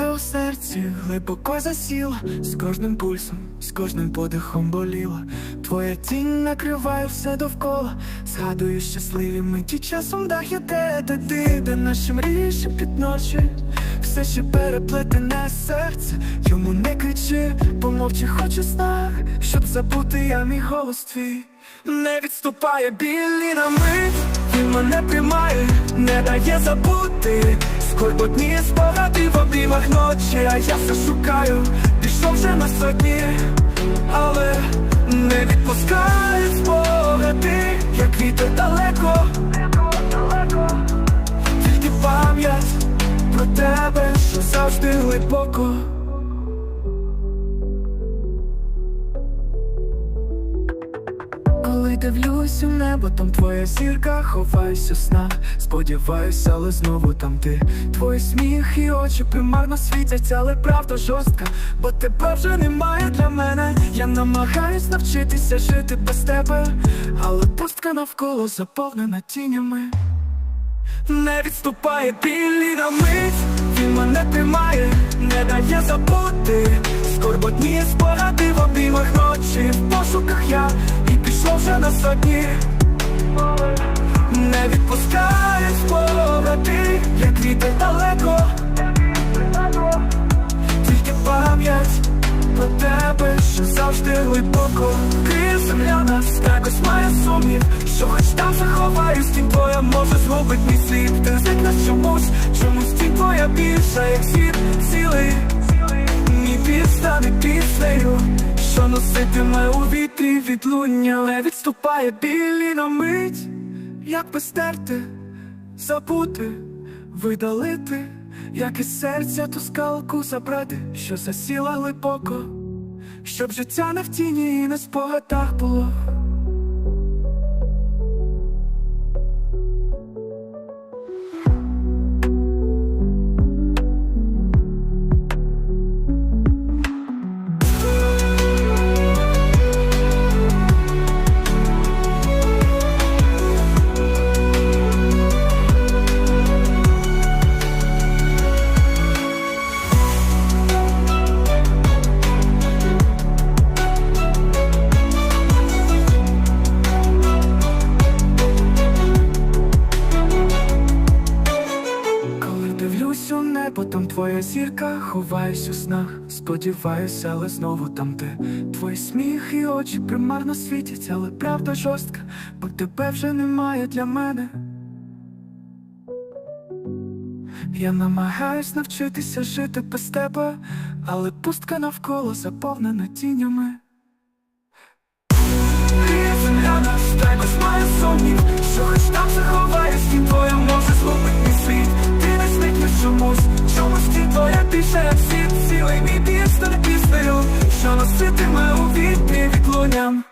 у серці глибоко засіла, з кожним пульсом, з кожним подихом боліла. Твоя тінь накриває все довкола. Згадую щасливі миті часом дах іде туди, де наші мрії ще під ночі. Все ще переплетене серце, йому не кричи, помовчи хоч у снах, щоб забути я мій голос твій. Не відступає білі на мить, він мене тримає, не дає забути. Скорботні спогади в обіймах ночі, а я все шукаю, пішов вже на сотні, але не відпускає спогади, як вітер далеко, Коли дивлюсь у небо, там твоя зірка, ховаюсь у снах, сподіваюся, але знову там ти. Твої сміх і очі примарно світять, але правда жорстка, бо тебе вже немає для мене. Я намагаюсь навчитися жити без тебе, але пустка навколо заповнена тінями. Не відступає білі на мить, він мене тримає, не дає забути. Скорботні спогади в обіймах завжди глибоко. Київ земля нас якось має сумнів. Що хоч там заховаюсь, тінь твоя може згубить мій слід Ти зникнеш чомусь, чомусь тінь твоя більша, як світ цілий. Мій біль стане піснею, що носитиме у вітрі відлуння Але відступає білі на мить, як би стерти, забути, видалити, як із серця ту скалку забрати, що засіла глибоко, щоб життя не в тіні і не спогадах було. Там твоя зірка, ховаюсь у снах, сподіваюся, але знову там ти. Твої сміх і очі примарно світять, але правда жорстка, бо тебе вже немає для мене. Я намагаюсь навчитися жити без тебе, але пустка навколо заповнена тінями. Мій біль стане що носитиме у вітрі відлунням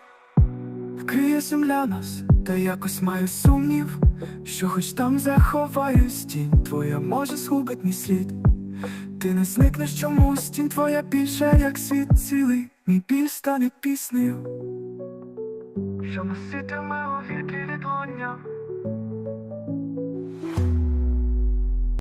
Вкриє земля нас, та якось маю сумнів Що хоч там заховаюсь, тінь твоя може згубить мій слід. Ти не зникнеш чомусь, тінь твоя більше як світ цілий Мій біль стане піснею. Що носитиме у вітрі